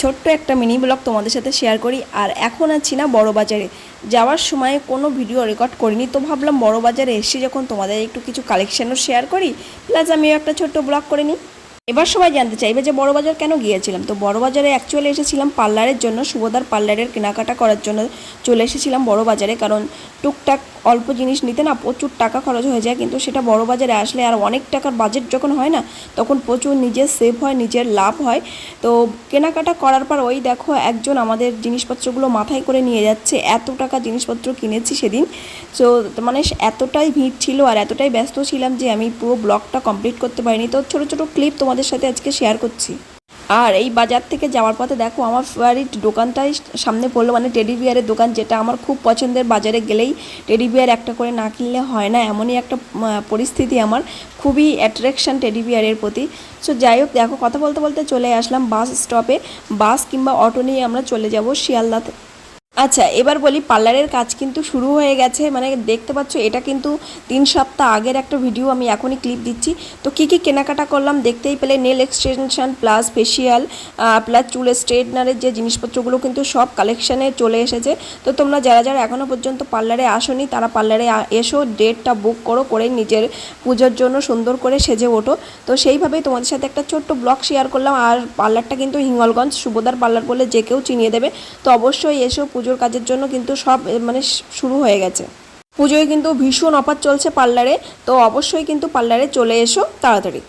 ছোট্ট একটা mini blog তোমাদের সাথে শেয়ার করি। আর এখন আছি না বড় বাজারে যাওয়ার সময় কোনো ভিডিও রেকর্ড করিনি, তো ভাবলাম বড় বাজারে এসে যখন তোমাদের একটু কিছু কালেকশানও শেয়ার করি। প্লাস আমিও একটা ছোট্ট ব্লগ করে নিই। এবার সবাই জানতে চাইবে যে বড় বাজার কেন গিয়েছিলাম। তো বড় বাজারে অ্যাকচুয়ালি এসেছিলাম পার্লারের জন্য, সুভদার পার্লারের কেনাকাটা করার জন্য চলে এসেছিলাম বড় বাজারে কারণ টুকটাক অল্প জিনিস নিতে না প্রচুর টাকা খরচ হয়ে যায়, কিন্তু সেটা বড় বাজারে আসলে আর অনেক টাকার বাজেট যখন হয় না, তখন প্রচুর নিজের সেভ হয়, নিজের লাভ হয়। তো কেনাকাটা করার পর ওই দেখো একজন আমাদের জিনিসপত্রগুলো মাথায় করে নিয়ে যাচ্ছে, এত টাকা জিনিসপত্র কিনেছি সেদিন। তো মানে এতটাই ভিড় ছিল আর এতটাই ব্যস্ত ছিলাম যে আমি পুরো ব্লগটা কমপ্লিট করতে পারিনি। তো ছোটো ছোটো ক্লিপ তোমাদের সাথে আজকে শেয়ার করছি। আর এই বাজার থেকে যাওয়ার পথে দেখো, আমার ফেভারিট দোকানটাই সামনে পড়ল মানে টেডি বিয়ারের দোকান, যেটা আমার খুব পছন্দের বাজারে গেলেই টেডি বিয়ার একটা করে না কিনলে হয় না, এমনই একটা পরিস্থিতি আমার। খুবই অ্যাট্রাকশন টেডি বিয়ারের প্রতি। সো যাই হোক, দেখো, কথা বলতে বলতে চলে আসলাম বাস স্টপে বাস কিংবা অটো নিয়ে আমরা চলে যাব শিয়ালদাতে। আচ্ছা এবার বলি পার্লারের কাজ কিন্তু শুরু হয়ে গেছে। মানে দেখতে পাচ্ছ, এটা কিন্তু তিন সপ্তাহ আগের একটা ভিডিও আমি এখনই ক্লিপ দিচ্ছি। তো কী কী কেনাকাটা করলাম দেখতেই পেলে nail extension plus facial plus চুল স্ট্রেটনারের যে জিনিসপত্রগুলো কিন্তু সব কালেকশানে চলে এসেছে। তো তোমরা যারা যারা এখনও পর্যন্ত পার্লারে আসোনি, তারা পার্লারে এসো ডেটটা বুক করো, করে নিজের পুজোর জন্য সুন্দর করে সেজে ওঠো। তো সেইভাবেই তোমাদের সাথে একটা ছোট্ট ব্লগ শেয়ার করলাম। আর পার্লারটা কিন্তু হিঙ্গলগঞ্জ সুবোদার পার্লার বলে যে কেউ চিনিয়ে দেবে। তো অবশ্যই এসো পুজোর কাজের জন্য কিন্তু সব মানে শুরু হয়ে গেছে। পুজোয় কিন্তু ভীষণ অফার চলছে পার্লারে, তো অবশ্যই কিন্তু পার্লারে চলে এসো তাড়াতাড়ি।